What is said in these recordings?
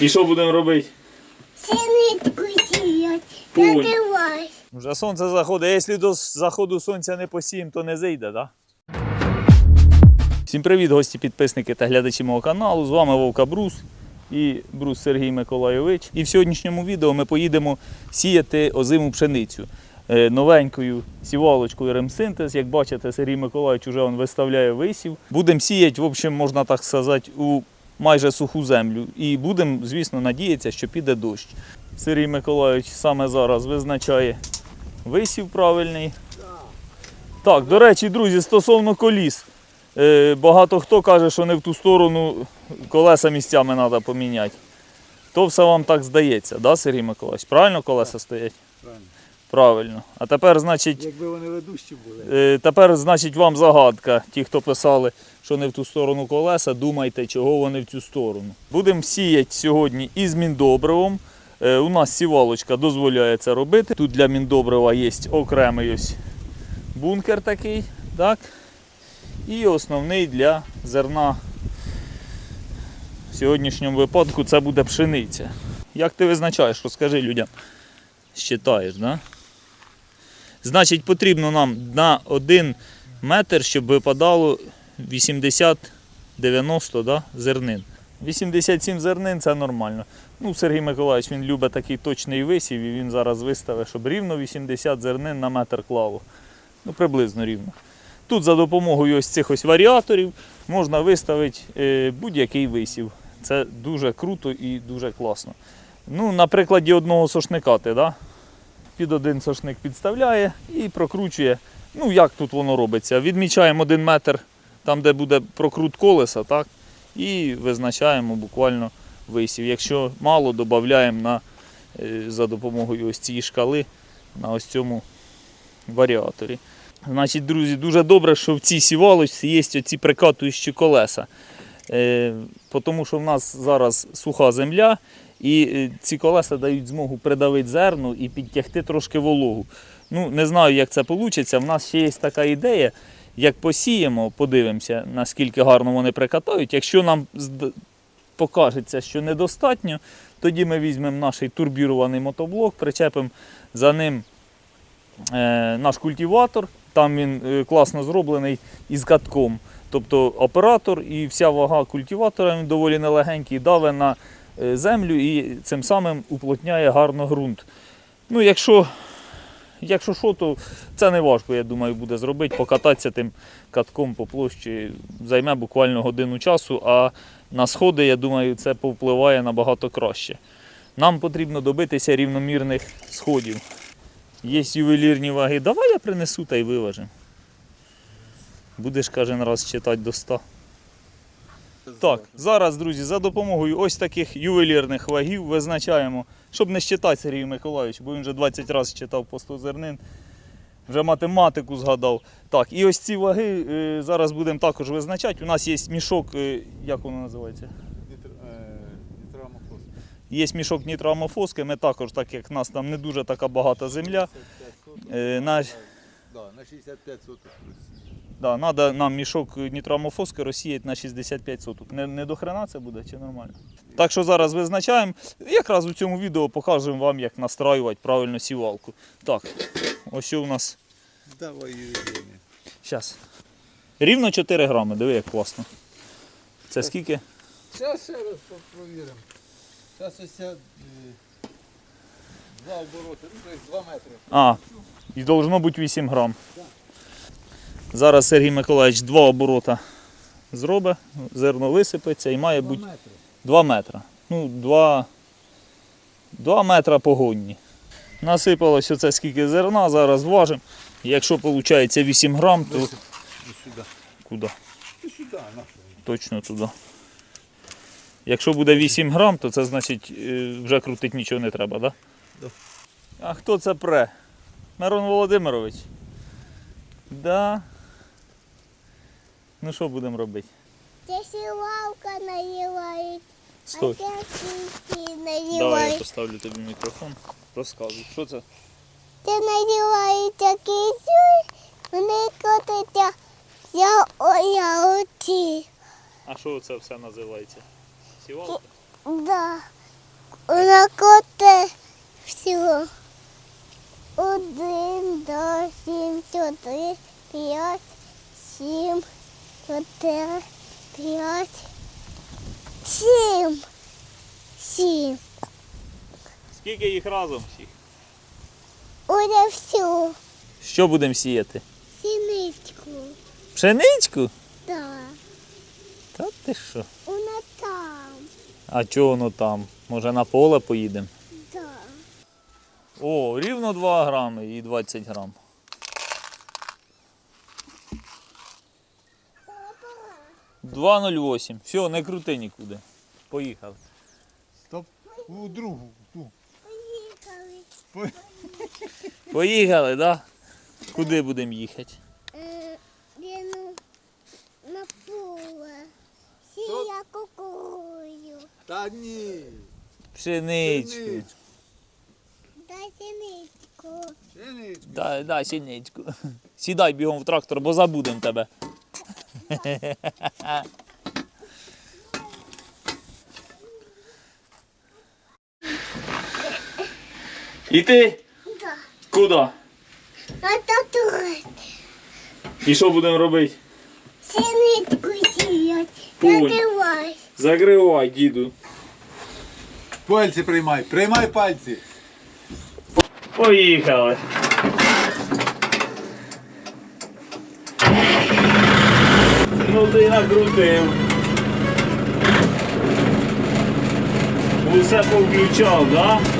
І що будемо робити? Синитку сіють. Ой. Надивай. Вже сонце заходить. А якщо до заходу сонця не посіємо, то не зайде, так? Всім привіт, гості, підписники та глядачі мого каналу. З вами Вовка Брус і Брус Сергій Миколайович. І в сьогоднішньому відео ми поїдемо сіяти озиму пшеницю. Е, Новенькою сівалочкою ремсинтез. Як бачите, Сергій Миколаївич вже он виставляє висів. Будемо сіяти, в общем, можна так сказати, у майже суху землю. І будемо, звісно, надіятися, що піде дощ. Сергій Миколаївич саме зараз визначає висів правильний. Так, до речі, друзі, стосовно коліс. Е, Багато хто каже, що не в ту сторону колеса місцями треба поміняти. То все вам так здається, да, Сергій Миколаївич? Правильно колеса стоять? Правильно. Правильно. А тепер, значить, Якби вони ведущі були. Е, Тепер, значить, вам загадка. Ті, хто писали, що не в ту сторону колеса, думайте, чого вони в цю сторону. Будемо сіяти сьогодні із міндобривом. Е, У нас сівалочка дозволяє це робити. Тут для міндобрива є окремий ось бункер такий. Так? І основний для зерна. В сьогоднішньому випадку це буде пшениця. Як ти визначаєш, розкажи людям. Так? Да? Значить, потрібно нам на 1 метр, щоб випадало 80-90 да, зернин. 87 зернин це нормально. Ну, Сергій Миколаївич він любить такий точний висів, і він зараз виставить, щоб рівно 80 зернин на метр клало. Ну, приблизно рівно. Тут за допомогою ось цих ось варіаторів можна виставити е, будь-який висів. Це дуже круто і дуже класно. Ну, на прикладі одного сошника ти, да? Під один сошник підставляє і прокручує. Ну, як тут воно робиться? Відмічаємо один метр там, де буде прокрут колеса, так? і визначаємо буквально висів. Якщо мало, додаємо на, е, за допомогою ось цієї шкали на ось цьому варіаторі. Значить, друзі, дуже добре, що в цій сівалочці є оці прикатуючі колеса. Е, тому що в нас зараз суха земля, і е, ці колеса дають змогу придавити зерно і підтягти трошки вологу. Ну, не знаю, як це вийде. В нас ще є така ідея, як посіємо, подивимося, наскільки гарно вони прикатають. Якщо нам покажеться, що недостатньо, тоді ми візьмемо наш турбірований мотоблок, причепимо за ним е, наш культиватор. Там він е, класно зроблений із катком. Тобто оператор і вся вага культиватора він доволі нелегенький, даве на землю і цим самим уплотняє гарно ґрунт. Ну, якщо, якщо що, то це не важко, я думаю, буде зробити. Покататися тим катком по площі займе буквально годину часу, а на сходи, я думаю, це повпливає набагато краще. Нам потрібно добитися рівномірних сходів. Є ювелірні ваги. Давай я принесу та й виважимо. Будеш кожен раз читати до 100. Так, зараз, друзі, за допомогою ось таких ювелірних вагів визначаємо, щоб не щитати Сергію Миколаївичу, бо він вже 20 разів читав по 100 зернин, вже математику згадав. Так, і ось ці ваги е, зараз будемо також визначати. У нас є мішок, е, як воно називається? Є мішок нітроамофоски, ми також, так як в нас там не дуже така багата земля, е, на, Да, на 65 соток. Да, треба нам мішок нітроамофоски розсіяти на 65 соток. Не, не до хрена це буде чи нормально? Так що зараз визначаємо. Якраз у цьому відео покажемо вам, як настраювати правильно сівалку. Так, ось що у нас. Давай. Зараз. Рівно 4 грами, диви, як класно. Це скільки? Зараз ще раз провіримо. Зараз ось ця, е, два обороти, ну тобто 2 метри. А, і должно бути 8 грам. Зараз Сергій Миколаївич два оборота зробить, зерно висипеться і має бути 2 метра. Ну, 2, 2 метра погонні. Насипалось оце скільки зерна, зараз важимо. Якщо виходить 8 грам, то сюди. куди? Сюди. Точно туди. Якщо буде 8 грам, то це значить е, вже крутити нічого не треба, так? Да. А хто це пре? Мирон Володимирович? Да. Ну що будемо робити? Це сівалка наїлають. Стой. А це свічки Давай я поставлю тобі мікрофон. Розказуй, що це? Це наїлається кисю, вони котяться я оці. А що це все називається? Сівалка? Да. Вона коте всього. Один, два, сім, чотири, п'ять, сім, чотири, п'ять, сім. Сім. Скільки їх разом всіх? Уже все. Що будемо сіяти? Сіничку. Пшеничку? Да. Та ти що? Вона там. А чого воно там? Може на поле поїдемо? Да. О, рівно 2 грами і 20 грам. 2,08. Все, не крути нікуди. Поїхали. Стоп. У другу. Ту. Поїхали. Поїхали, так? Да? Куди будемо їхати? Е, Ліну на поле. Сія кукурую. Та ні. Пшеничку. Синичку. Дай сіничку. Синичку. Да, да, сіничку. Сідай бігом в трактор, бо забудемо тебе. І ти? Да. Куди? А тут. І що будемо робити? Сіничку сіять. Закривай. Закривай, діду. Пальці приймай. Приймай пальці. Поїхали. Ти накрутив. Усе повключав, так? Да?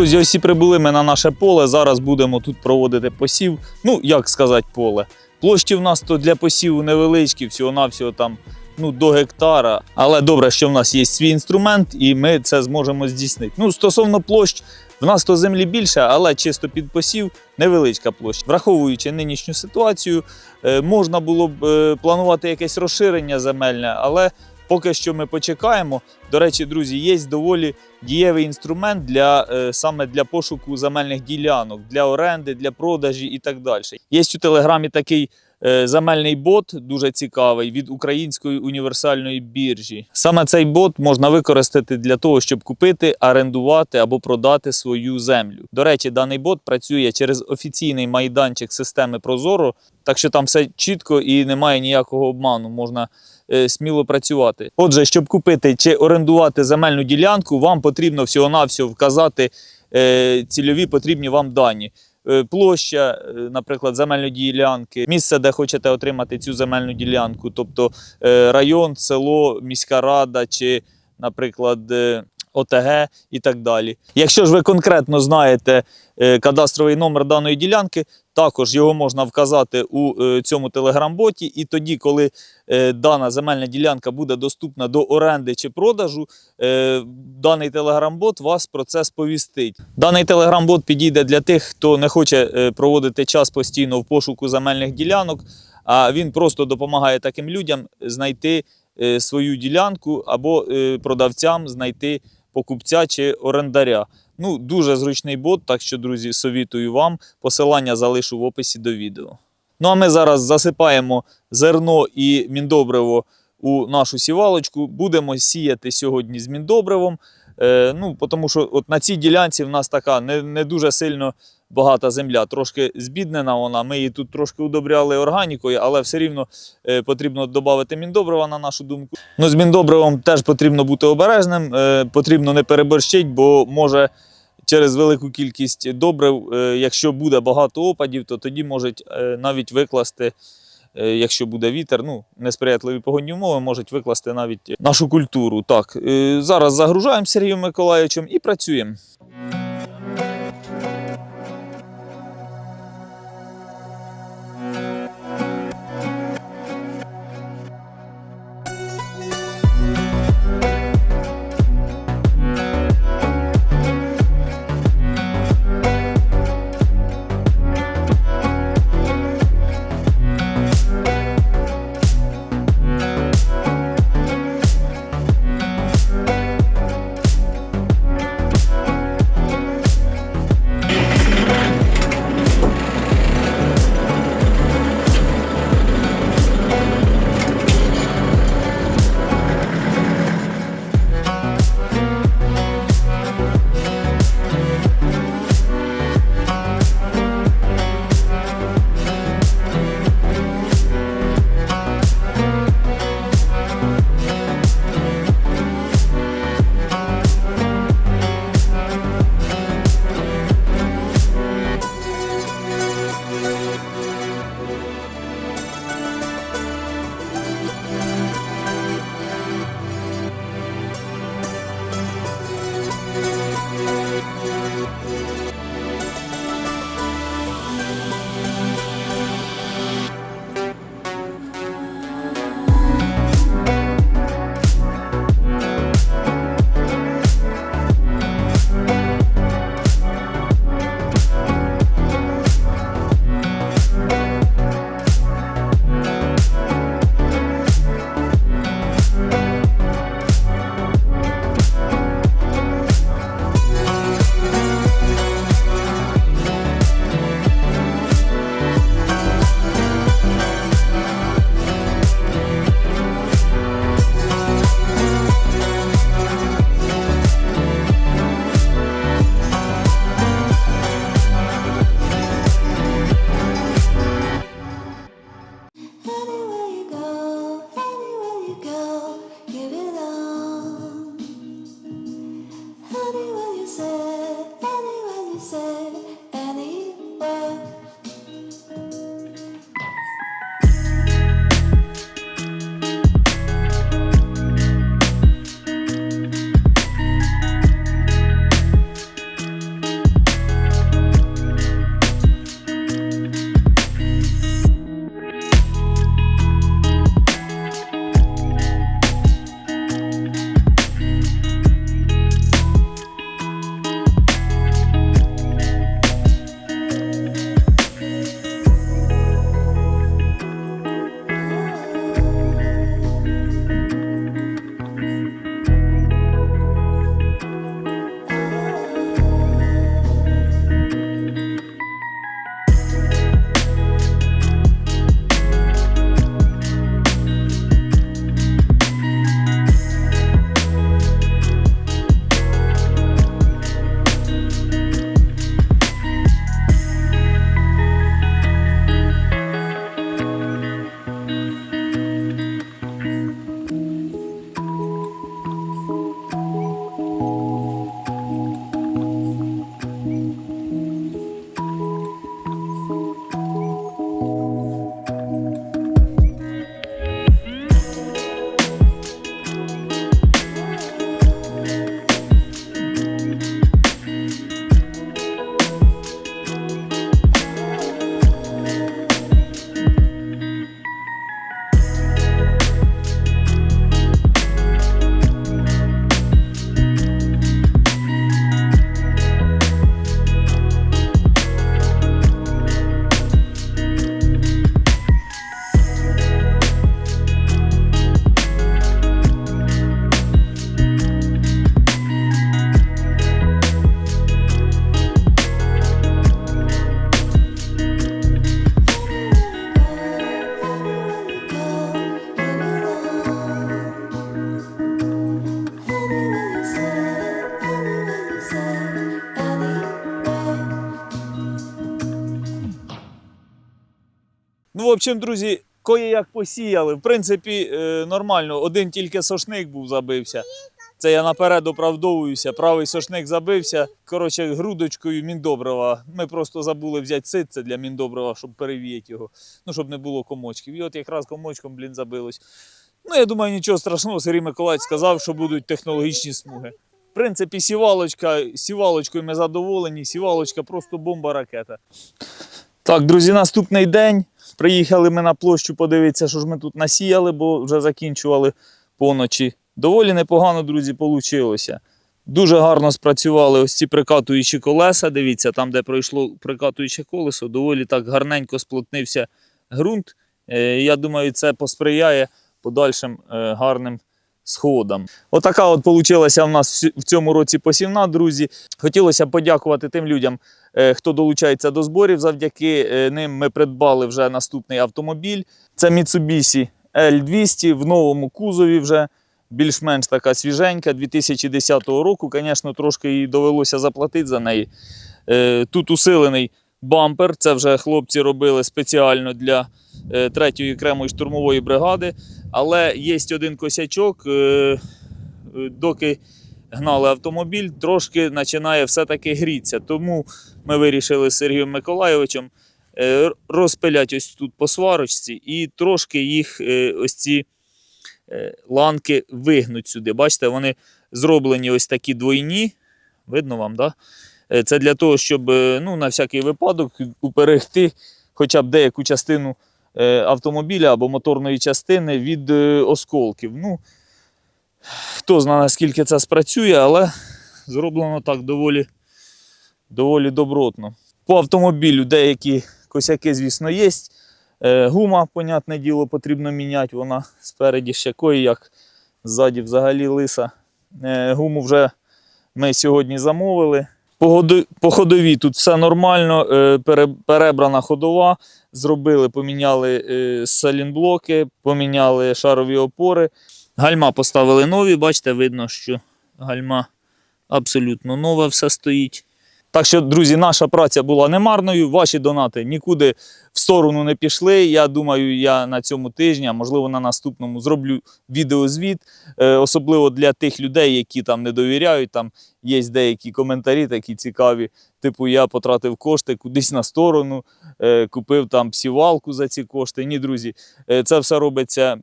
Друзі, ось і прибули ми на наше поле. Зараз будемо тут проводити посів. Ну, як сказати, поле. Площі в нас то для посіву невеличкі, всього-навсього там ну, до гектара. Але добре, що в нас є свій інструмент, і ми це зможемо здійснити. Ну, стосовно площ, в нас то землі більше, але чисто під посів невеличка площа. Враховуючи нинішню ситуацію, е, можна було б е, планувати якесь розширення земельне, але поки що ми почекаємо. До речі, друзі, є доволі дієвий інструмент для е, саме для пошуку земельних ділянок, для оренди, для продажі і так далі. Є у телеграмі такий е, земельний бот, дуже цікавий від української універсальної біржі. Саме цей бот можна використати для того, щоб купити, орендувати або продати свою землю. До речі, даний бот працює через офіційний майданчик системи Прозоро, так що там все чітко і немає ніякого обману. Можна сміло працювати. Отже, щоб купити чи орендувати земельну ділянку, вам потрібно всього-навсього вказати е, цільові потрібні вам дані. Е, Площа, е, наприклад, земельної ділянки, місце, де хочете отримати цю земельну ділянку, тобто е, район, село, міська рада чи, наприклад, е, ОТГ і так далі. Якщо ж ви конкретно знаєте е, кадастровий номер даної ділянки, також його можна вказати у е, цьому телеграм-боті, і тоді, коли е, дана земельна ділянка буде доступна до оренди чи продажу, даний телеграм-бот вас про це сповістить. Даний телеграм-бот підійде для тих, хто не хоче проводити час постійно в пошуку земельних ділянок, а він просто допомагає таким людям знайти свою ділянку або продавцям знайти покупця чи орендаря. Ну, дуже зручний бот, так що, друзі, совітую вам. Посилання залишу в описі до відео. Ну а ми зараз засипаємо зерно і міндобриво у нашу сівалочку. Будемо сіяти сьогодні з міндобривом. Е, ну, тому що от на цій ділянці в нас така не, не дуже сильно багата земля, трошки збіднена вона. Ми її тут трошки удобряли органікою, але все рівно е, потрібно додати міндобрива, на нашу думку. Ну, з міндобривом теж потрібно бути обережним, е, потрібно не переборщити, бо може через велику кількість добрив, е, якщо буде багато опадів, то тоді можуть навіть викласти. Якщо буде вітер, ну несприятливі погодні умови можуть викласти навіть нашу культуру. Так, зараз загружаємо Сергієм Миколаївичем і працюємо. Общем, друзі, кое як посіяли. В принципі, е, нормально. Один тільки сошник був забився. Це я наперед оправдовуюся. Правий сошник забився. Коротше, грудочкою міндобрива. Ми просто забули взяти ситце для міндобрива, щоб перевіяти його. Ну, щоб не було комочків. І от якраз комочком, блін, забилось. Ну, я думаю, нічого страшного. Сергій Миколаївич сказав, що будуть технологічні смуги. В принципі, сівалочка, сівалочкою ми задоволені. Сівалочка просто бомба-ракета. Так, друзі, наступний день. Приїхали ми на площу подивитися, що ж ми тут насіяли, бо вже закінчували поночі. Доволі непогано, друзі, вийшло. Дуже гарно спрацювали ось ці прикатуючі колеса. Дивіться, там, де пройшло прикатуюче колесо, доволі так гарненько сплотнився ґрунт. Е, Я думаю, це посприяє подальшим е, гарним сходам. Отака от получилася в нас в цьому році посівна, друзі. Хотілося подякувати тим людям, хто долучається до зборів. Завдяки е, ним ми придбали вже наступний автомобіль. Це Mitsubishi L200 в новому кузові вже. Більш-менш така свіженька 2010 року. Звісно, трошки їй довелося заплатити за неї. Е, Тут усилений бампер. Це вже хлопці робили спеціально для е, 3-ї окремої штурмової бригади. Але є один косячок. е, е, Доки гнали автомобіль, трошки починає все-таки грітися. Тому ми вирішили з Сергієм Миколайовичем е, розпиляти ось тут по сварочці і трошки їх е, ось ці е, ланки вигнуть сюди. Бачите, вони зроблені ось такі двойні. Видно вам. Да? Це для того, щоб ну, на всякий випадок уберегти хоча б деяку частину автомобіля або моторної частини від осколків. Ну, хто знає, наскільки це спрацює, але зроблено так доволі, доволі добротно. По автомобілю деякі косяки, звісно, є. Е, Гума, понятне діло, потрібно міняти. Вона спереді ще кої, як ззаді взагалі лиса. Е, Гуму вже ми сьогодні замовили. По, ходовій тут все нормально, е, перебрана ходова. Зробили, поміняли салінблоки, поміняли шарові опори. Гальма поставили нові, бачите, видно, що гальма абсолютно нова все стоїть. Так що, друзі, наша праця була немарною. Ваші донати нікуди в сторону не пішли. Я думаю, я на цьому тижні, а можливо на наступному, зроблю відеозвіт, е, особливо для тих людей, які там не довіряють. Там є деякі коментарі такі цікаві. Типу, я потратив кошти кудись на сторону, е, купив там псівалку за ці кошти. Ні, друзі, е, це все робиться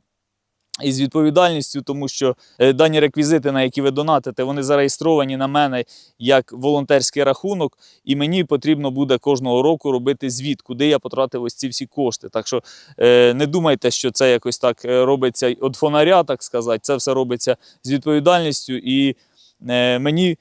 із відповідальністю, тому що е, дані реквізити, на які ви донатите, вони зареєстровані на мене як волонтерський рахунок, і мені потрібно буде кожного року робити звіт, куди я потратив ось ці всі кошти. Так що е, не думайте, що це якось так е, робиться від фонаря, так сказати. Це все робиться з відповідальністю, і мені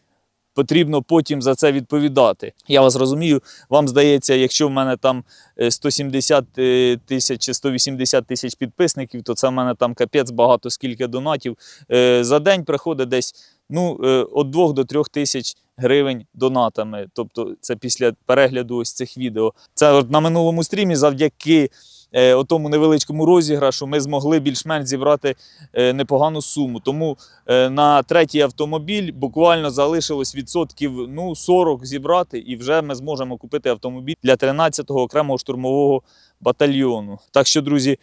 потрібно потім за це відповідати. Я вас розумію. Вам здається, якщо в мене там е, 170 е, тисяч чи 180 тисяч підписників, то це в мене там капець багато скільки донатів. Е, За день приходить десь ну, е, від 2 до 3 тисяч гривень донатами. Тобто це після перегляду ось цих відео. Це на минулому стрімі завдяки. Е, Отому невеличкому розіграшу ми змогли більш-менш зібрати е, непогану суму. Тому е, на третій автомобіль буквально залишилось відсотків ну, 40 зібрати, і вже ми зможемо купити автомобіль для 13-го окремого штурмового батальйону. Так що, друзі,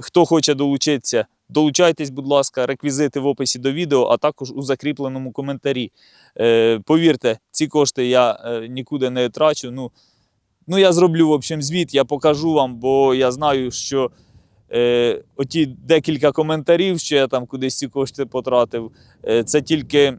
хто хоче долучитися, долучайтесь, будь ласка, реквізити в описі до відео, а також у закріпленому коментарі. Повірте, ці кошти я нікуди не трачу. Ну, ну, я зроблю в общем, звіт, я покажу вам, бо я знаю, що е, оті декілька коментарів, що я там кудись ці кошти потратив, е, це тільки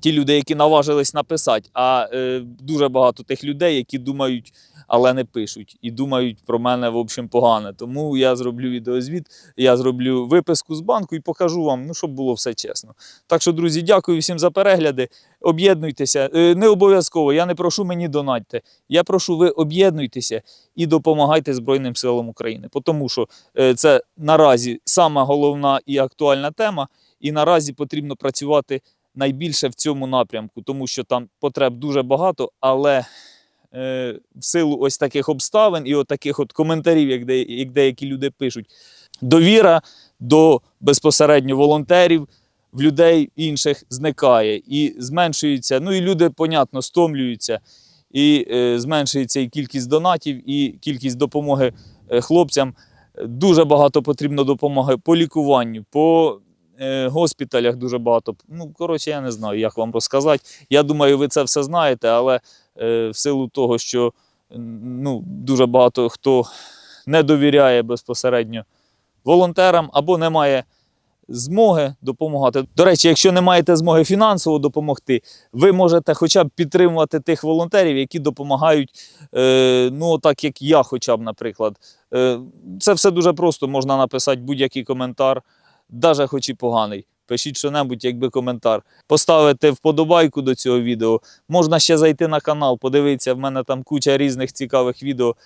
ті люди, які наважились написати. А е, дуже багато тих людей, які думають, але не пишуть, і думають про мене в общем погане. Тому я зроблю відеозвіт, я зроблю виписку з банку і покажу вам, ну, щоб було все чесно. Так що, друзі, дякую всім за перегляди. Об'єднуйтеся. Е, Не обов'язково, я не прошу мені донатьте. Я прошу, ви об'єднуйтеся і допомагайте Збройним силам України. Тому що е, це наразі сама головна і актуальна тема, і наразі потрібно працювати найбільше в цьому напрямку, тому що там потреб дуже багато, але е, в силу ось таких обставин і от таких от коментарів, як, де, як деякі люди пишуть, довіра до безпосередньо волонтерів в людей інших зникає і зменшується. Ну і люди, понятно, стомлюються, і е, зменшується і кількість донатів, і кількість допомоги е, хлопцям дуже багато потрібно допомоги по лікуванню, по госпіталях дуже багато. Ну, коротше, я не знаю, як вам розказати. Я думаю, ви це все знаєте, але е, в силу того, що ну, дуже багато хто не довіряє безпосередньо волонтерам або не має змоги допомагати. До речі, якщо не маєте змоги фінансово допомогти, ви можете хоча б підтримувати тих волонтерів, які допомагають, е, ну так як я, хоча б, наприклад. Е, це все дуже просто. Можна написати будь-який коментар, навіть хоч і поганий. Пишіть що-небудь, якби коментар. Поставити вподобайку до цього відео. Можна ще зайти на канал, подивитися, в мене там куча різних цікавих відео.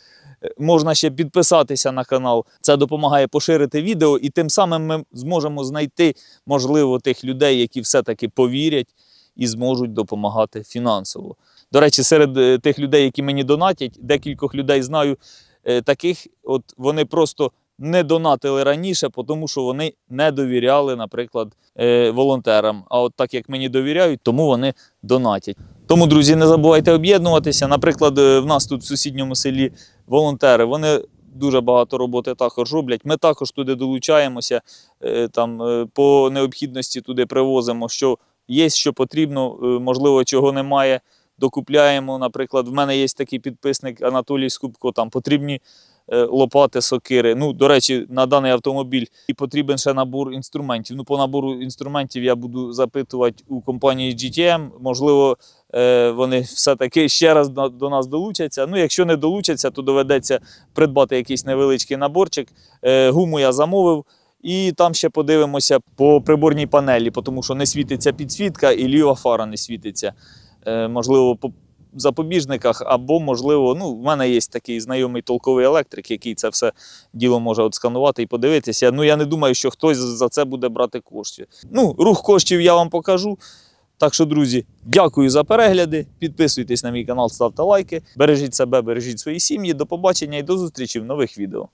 Е, Можна ще підписатися на канал. Це допомагає поширити відео, і тим самим ми зможемо знайти, можливо, тих людей, які все-таки повірять і зможуть допомагати фінансово. До речі, серед е, тих людей, які мені донатять, декількох людей знаю е, таких, от вони просто не донатили раніше, тому що вони не довіряли, наприклад, е, волонтерам. А от так як мені довіряють, тому вони донатять. Тому, друзі, не забувайте об'єднуватися. Наприклад, е, в нас тут в сусідньому селі волонтери, вони дуже багато роботи також роблять. Ми також туди долучаємося, е, там по необхідності туди привозимо, що є, що потрібно, можливо, чого немає. Докупляємо. Наприклад, в мене є такий підписник Анатолій Скупко, там потрібні лопати, сокири. Ну, до речі, на даний автомобіль і потрібен ще набор інструментів. Ну, по набору інструментів я буду запитувати у компанії GTM. Можливо, е, вони все-таки ще раз до, нас долучаться. Ну, якщо не долучаться, то доведеться придбати якийсь невеличкий наборчик. Е, гуму я замовив. І там ще подивимося по приборній панелі, тому що не світиться підсвітка і ліва фара не світиться. Е, можливо, запобіжниках, або, можливо, ну, в мене є такий знайомий толковий електрик, який це все діло може отсканувати і подивитися. Ну, я не думаю, що хтось за це буде брати кошти. Ну, рух коштів я вам покажу. Так що, друзі, дякую за перегляди. Підписуйтесь на мій канал, ставте лайки. Бережіть себе, бережіть свої сім'ї. До побачення і до зустрічі в нових відео.